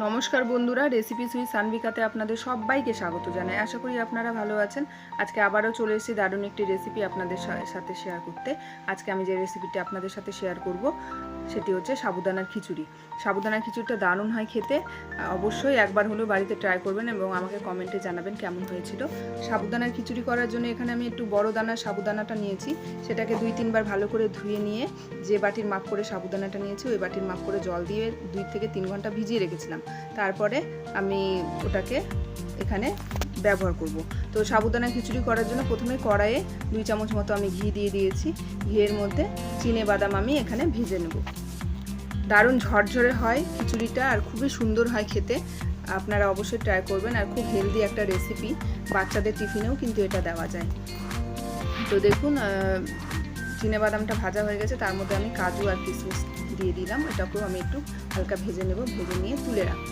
নমস্কার বন্ধুরা রেসিপি সুই সানভিকাতে আপনাদের সবাইকে স্বাগত জানাই। আশা করি আপনারা ভালো আছেন। আজকে আবারও চলে এসেছি দারুণ একটি রেসিপি আপনাদের সাথে শেয়ার করতে। আজকে আমি যে রেসিপিটি আপনাদের সাথে শেয়ার করব সেটি হচ্ছে সাবুদানার খিচুড়ি। সাবুদানার খিচুড়িটা দারুণ হয় খেতে। অবশ্যই একবার হলেও বাড়িতে ট্রাই করবেন এবং আমাকে কমেন্টে জানাবেন কেমন হয়েছিল। সাবুদানার খিচুড়ি করার জন্য এখানে আমি একটু বড় দানার সাবুদানাটা নিয়েছি। সেটাকে দুই তিনবার ভালো করে ধুয়ে নিয়ে যে বাটির মাপ করে সাবুদানাটা নিয়েছি, ওই বাটির মাপ করে জল দিয়ে দুই থেকে তিন ঘণ্টা ভিজিয়ে রেখেছিলাম। তারপরে আমি ওটাকে এখানে ব্যবহার করব। তো সাবুদানা খিচুড়ি করার জন্য প্রথমে কড়াইয়ে দুই চামচ মতো আমি ঘি দিয়ে দিয়েছি। ঘিয়ের মধ্যে চিনে বাদাম আমি এখানে ভেজে নেব। দারুণ ঝরঝরে হয় খিচুড়িটা আর খুবই সুন্দর হয় খেতে। আপনারা অবশ্যই ট্রাই করবেন আর খুব হেলদি একটা রেসিপি বাচ্চাদের টিফিনেও কিন্তু এটা দেওয়া যায়। তো দেখুন বাদামটা ভাজা হয়ে গেছে, তার মধ্যে আমি কাজু আর কিশমিশ দিয়ে দিলাম। এটাকেও আমি একটু হালকা ভেজে নেব, ভেজে নিয়ে তুলে রাখব।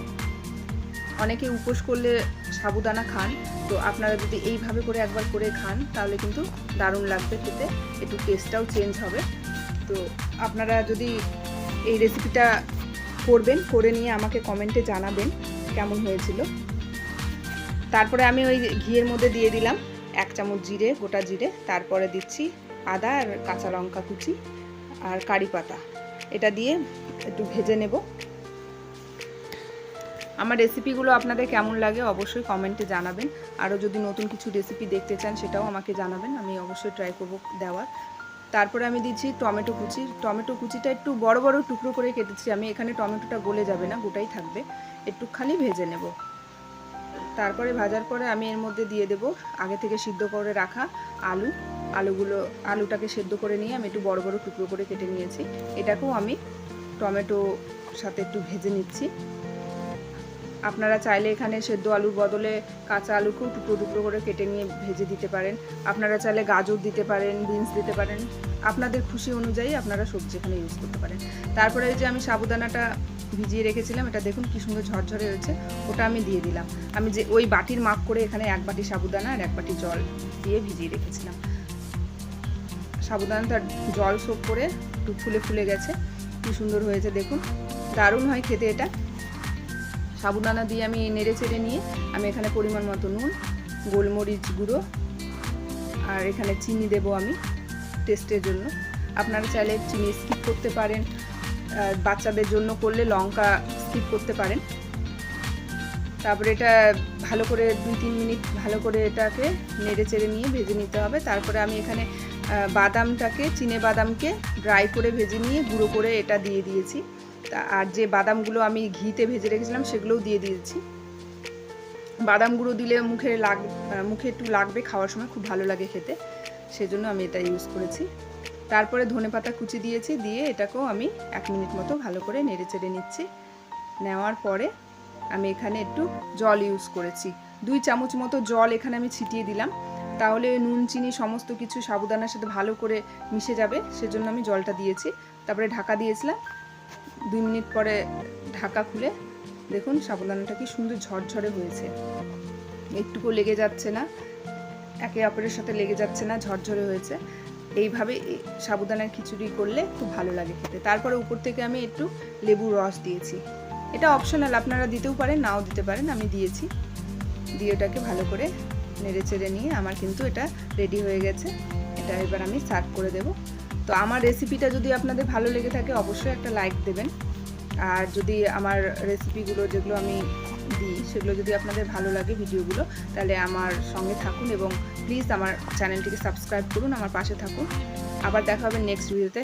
অনেকে উপোস করলে সাবুদানা খান, তো আপনারা যদি এইভাবে করে একবার করে খান, তাহলে কিন্তু দারুণ লাগবে খেতে। একটু টেস্টটাও চেঞ্জ হবে। তো আপনারা যদি এই রেসিপিটা করবেন, করে নিয়ে আমাকে কমেন্টে জানাবেন কেমন হয়েছিল। তারপরে আমি ওই ঘিয়ের মধ্যে দিয়ে দিলাম এক চামচ জিরে, গোটা জিরে, তারপরে দিচ্ছি আদা আর কাঁচা লঙ্কা কুচি আর কারি পাতা। এটা দিয়ে একটু ভেজে নেব। আমার রেসিপিগুলো আপনাদের কেমন লাগে অবশ্যই কমেন্টে জানাবেন। আরও যদি নতুন কিছু রেসিপি দেখতে চান সেটাও আমাকে জানাবেন, আমি অবশ্যই ট্রাই করব দেওয়ার। তারপরে আমি দিচ্ছি টমেটো কুচি। টমেটো কুচিটা একটু বড় বড় টুকরো করে কেটেছি, আমি এখানে টমেটোটা গলে যাবে না, গোটাই থাকবে। একটুখানি ভেজে নেব। তারপরে ভাজার পরে আমি এর মধ্যে দিয়ে দেব আগে থেকে সিদ্ধ করে রাখা আলু। আলুগুলো, আলুটাকে সেদ্ধ করে নিয়ে আমি একটু বড় বড় টুকরো করে কেটে নিয়েছি। এটাকেও আমি টমেটো সাথে একটু ভেজে নিচ্ছি। আপনারা চাইলে এখানে সেদ্ধ আলুর বদলে কাঁচা আলুকেও টুকরো টুকরো করে কেটে নিয়ে ভেজে দিতে পারেন। আপনারা চাইলে গাজর দিতে পারেন, বিনস দিতে পারেন। আপনাদের খুশি অনুযায়ী আপনারা সবজি এখানে ইউজ করতে পারেন। তারপরে যে আমি সাবুদানাটা ভিজিয়ে রেখেছিলাম, এটা দেখুন কি সুন্দর ঝরঝরে হয়েছে, ওটা আমি দিয়ে দিলাম। আমি যে ওই বাটির মাপ করে এখানে এক বাটি সাবুদানা আর এক বাটি জল দিয়ে ভিজিয়ে রেখেছিলাম। সাবুদানাটা জল সোপ করে একটু ফুলে ফুলে গেছে, কি সুন্দর হয়েছে দেখুন। দারুণ হয় খেতে এটা। সাবুদানা দিয়ে আমি নেড়ে চেড়ে নিয়ে আমি এখানে পরিমাণ মতো নুন, গোলমরিচ গুঁড়ো, আর এখানে চিনি দেব আমি টেস্টের জন্য। আপনারা চাইলে চিনি স্কিপ করতে পারেন বাচ্চাদের জন্য করলে লঙ্কা স্কিপ করতে পারেন। তারপরে এটা ভালো করে দুই তিন মিনিট ভালো করে এটাকে নেড়ে চেড়ে নিয়ে ভেজে নিতে হবে। তারপরে আমি এখানে বাদামটাকে, চিনে বাদামকে ড্রাই করে ভেজে নিয়ে গুঁড়ো করে এটা দিয়ে দিয়েছি। আর যে বাদামগুলো আমি ঘিতে ভেজে রেখেছিলাম, সেগুলোও দিয়ে দিয়েছি। বাদাম গুঁড়ো দিলে মুখে লাগ মুখে একটু লাগবে খাওয়ার সময়, খুব ভালো লাগে খেতে। সেজন্য আমি এটা ইউজ করেছি। তারপরে ধনেপাতা কুচি দিয়েছি, দিয়ে এটাকেও আমি এক মিনিট মতো ভালো করে নেড়ে চেড়ে নিচ্ছি। নেওয়ার পরে আমি এখানে একটু জল ইউজ করেছি। দুই চামচ মতো জল এখানে আমি ছিটিয়ে দিলাম। তাহলে নুন, চিনি সমস্ত কিছু সাবুদানার সাথে ভালো করে মিশে যাবে, সেজন্য আমি জলটা দিয়েছি। তারপরে ঢাকা দিয়েছিলাম। দুই মিনিট পরে ঢাকা খুলে দেখুন সাবুদানাটা কি সুন্দর ঝরঝরে হয়েছে। একটুকু লেগে যাচ্ছে না, একে অপরের সাথে লেগে যাচ্ছে না, ঝরঝরে হয়েছে। এইভাবে এই সাবুদানার খিচুড়ি করলে খুব ভালো লাগে খেতে। তারপরে উপর থেকে আমি একটু লেবুর রস দিয়েছি। এটা অপশনাল আপনারা দিতেও পারেন, নাও দিতে পারেন, আমি দিয়েছি। দিয়ে ওটাকে ভালো করে নেড়ে চেড়ে নিয়ে আমার কিন্তু এটা রেডি হয়ে গেছে। এটা এবার আমি সার্ভ করে দেব। তো আমার রেসিপিটা যদি আপনাদের ভালো লেগে থাকে, অবশ্যই একটা লাইক দেবেন। আর যদি আমার রেসিপিগুলো যেগুলো আমি দিই, সেগুলো যদি আপনাদের ভালো লাগে ভিডিওগুলো, তাহলে আমার সঙ্গে থাকুন এবং প্লিজ আমার চ্যানেলটিকে সাবস্ক্রাইব করুন, আমার পাশে থাকুন। আবার দেখা হবে নেক্সট ভিডিওতে